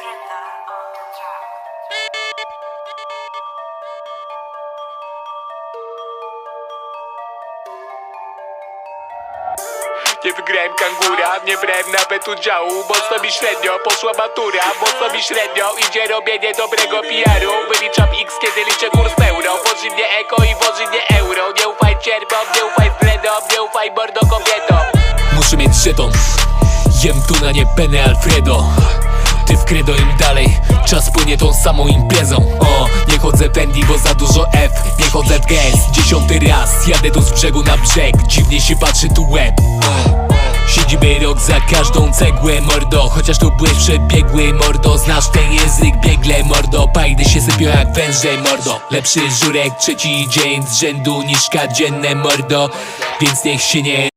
Nie wygrałem kangura, nie brałem nawet udziału Mocno mi średnio, poszła matura Mocno mi średnio, idzie robienie dobrego PR-u Wyliczam x, kiedy liczę kurs euro Wozi mnie eko i wozi mnie euro. Nie ufaj cierpom, nie ufaj bledom Nie ufaj mordo kobietom. Muszę mieć żeton Jem tu na nie penę Alfredo Ty w credo im dalej. Czas płynie tą samą imprezą. O, nie chodzę Fendi, bo za dużo F. Nie chodzę w gest, dziesiąty raz Jadę tu z brzegu na brzeg. Dziwnie się patrzy tu łeb. Siedzimy rok za każdą cegłę, mordo. Chociaż tu byłeś przebiegły, mordo. Znasz ten język biegle, mordo. Pajdy się sypią jak węże, mordo. Lepszy żurek trzeci dzień z rzędu niż dzienne, mordo. Więc niech się nie